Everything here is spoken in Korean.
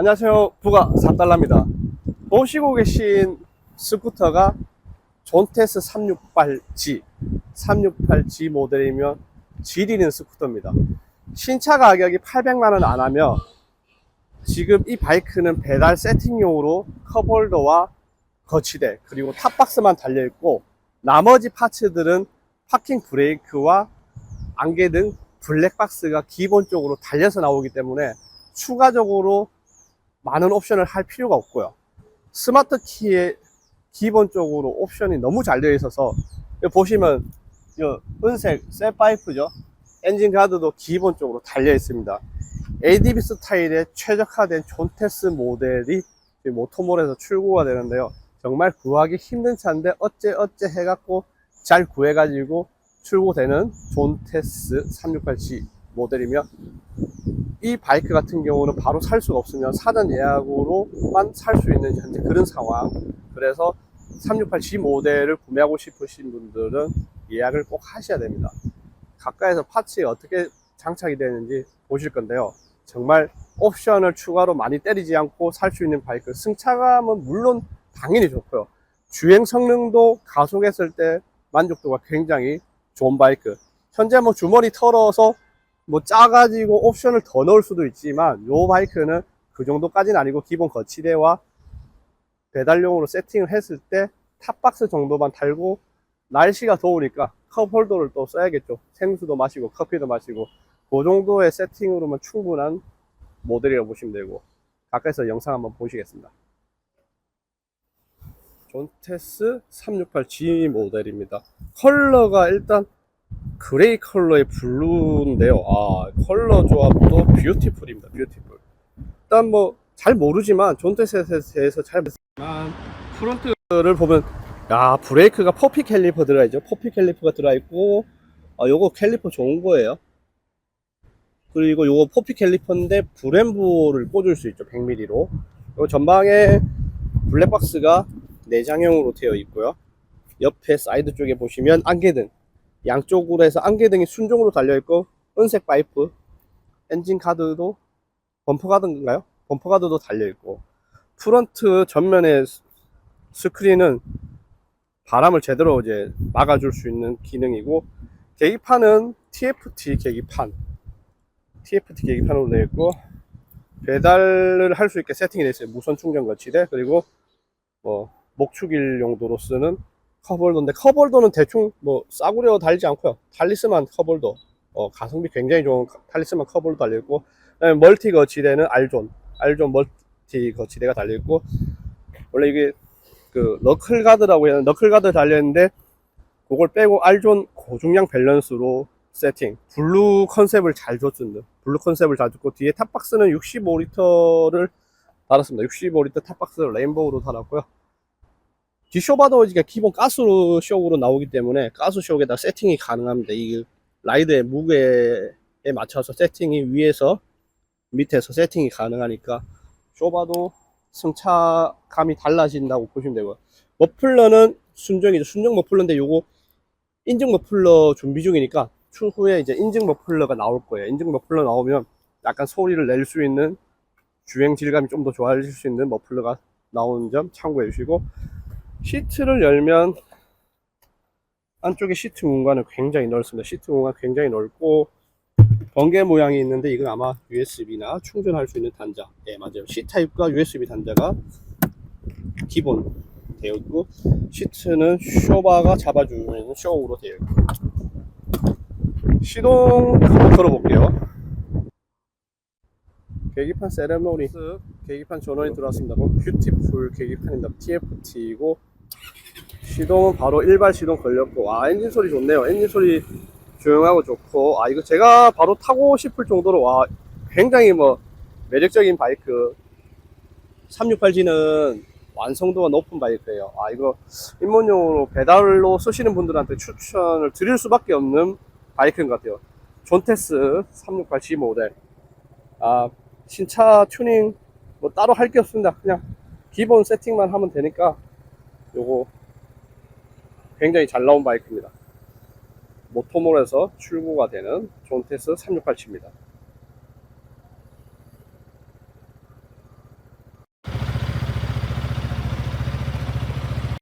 안녕하세요. 부가 4달러입니다. 보시고 계신 스쿠터가 존테스 368G, 368G 모델이며 지리는 스쿠터입니다. 신차 가격이 800만원 안 하며 지금 이 바이크는 배달 세팅용으로 컵홀더와 거치대 그리고 탑박스만 달려있고 나머지 파츠들은 파킹 브레이크와 안개 등 블랙박스가 기본적으로 달려서 나오기 때문에 추가적으로 많은 옵션을 할 필요가 없고요. 스마트 키에 기본적으로 옵션이 너무 잘 되어 있어서 보시면 이 은색 셋파이프죠. 엔진 가드도 기본적으로 달려 있습니다. ADB 스타일의 최적화된 존테스 모델이 모토몰에서 출고가 되는데요. 정말 구하기 힘든 차인데 어째 어째 해갖고 잘 구해가지고 출고되는 존테스 368G 모델이며 이 바이크 같은 경우는 바로 살 수가 없으면 사전 예약으로만 살 수 있는 현재 그런 상황. 그래서 368G 모델을 구매하고 싶으신 분들은 예약을 꼭 하셔야 됩니다. 가까이서 파츠에 어떻게 장착이 되는지 보실 건데요. 정말 옵션을 추가로 많이 때리지 않고 살 수 있는 바이크. 승차감은 물론 당연히 좋고요. 주행 성능도 가속했을 때 만족도가 굉장히 좋은 바이크. 현재 뭐 주머니 털어서 뭐 짜가지고 옵션을 더 넣을 수도 있지만 요 바이크는 그 정도까지는 아니고 기본 거치대와 배달용으로 세팅을 했을 때 탑박스 정도만 달고 날씨가 더우니까 컵홀더를 또 써야겠죠. 생수도 마시고 커피도 마시고 그 정도의 세팅으로만 충분한 모델이라고 보시면 되고 가까이서 영상 한번 보시겠습니다. 존테스 368G 모델입니다. 컬러가 일단 그레이 컬러의 블루인데요. 아, 컬러 조합도 뷰티풀입니다. 뷰티풀. 일단 뭐 잘 모르지만 존테스에 대해서 잘 모르지만 프론트를 보면 야 브레이크가 퍼피 캘리퍼 들어가 있죠. 퍼피 캘리퍼가 들어가 있고 아 요거 캘리퍼 좋은 거예요. 그리고 요거 퍼피 캘리퍼인데 브렘보를 꽂을 수 있죠. 100mm로. 요 전방에 블랙박스가 내장형으로 되어 있고요. 옆에 사이드 쪽에 보시면 안개등 양쪽으로 해서 안개등이 순종으로 달려있고 은색 파이프 엔진 카드도 범퍼 카드인가요? 범퍼 카드도 달려있고 프런트 전면에 스- 스크린은 바람을 제대로 이제 막아줄 수 있는 기능이고 계기판은 TFT 계기판 TFT 계기판으로 되어 있고 배달을 할 수 있게 세팅이 되어 있어요 무선 충전 거치대 그리고 뭐 목축일 용도로 쓰는 컵홀더인데 컵홀더는 대충 뭐 싸구려 달지 않고요. 탈리스만 컵홀더 어, 가성비 굉장히 좋은 카- 탈리스만 컵홀더 달려있고 멀티 거치대는 알존. 알존 멀티 거치대가 달려있고 원래 이게 그 너클 가드라고 해야 너클 가드 달려있는데 그걸 빼고 알존 고중량 밸런스로 세팅. 블루 컨셉을 잘 줬습니다 블루 컨셉을 잘 줬고 뒤에 탑박스는 65리터를 달았습니다. 65리터 탑박스를 레인보우로 달았고요 뒷쇼바도 이제 기본 가스 쇼으로 나오기 때문에 가스 쇼에다 세팅이 가능합니다. 이 라이드의 무게에 맞춰서 세팅이 위에서 밑에서 세팅이 가능하니까 쇼바도 승차감이 달라진다고 보시면 되고요. 머플러는 순정이죠. 순정 머플러인데 요거 인증 머플러 준비 중이니까 추후에 이제 인증 머플러가 나올 거예요. 인증 머플러 나오면 약간 소리를 낼 수 있는 주행 질감이 좀 더 좋아질 수 있는 머플러가 나오는 점 참고해 주시고 시트를 열면 안쪽에 시트 공간은 굉장히 넓습니다. 시트 공간 굉장히 넓고 번개 모양이 있는데 이건 아마 USB나 충전할 수 있는 단자. 네 맞아요. C 타입과 USB 단자가 기본 되어 있고 시트는 쇼바가 잡아주는 쇼으로 되어 있고 시동 한번 걸어볼게요. 계기판 세레모니 계기판 전원이 들어왔습니다. 그럼 뷰티풀 계기판입니다. TFT이고 시동은 바로 일반 시동 걸렸고 와 엔진 소리 좋네요. 엔진 소리 조용하고 좋고 아 이거 제가 바로 타고 싶을 정도로 와 굉장히 뭐 매력적인 바이크 368G는 완성도가 높은 바이크예요. 아 이거 입문용으로 배달로 쓰시는 분들한테 추천을 드릴 수밖에 없는 바이크인 것 같아요. 존테스 368G 모델 아 신차 튜닝 뭐 따로 할 게 없습니다. 그냥 기본 세팅만 하면 되니까 요거 굉장히 잘 나온 바이크입니다. 모토몰에서 출고가 되는 존테스 368G입니다.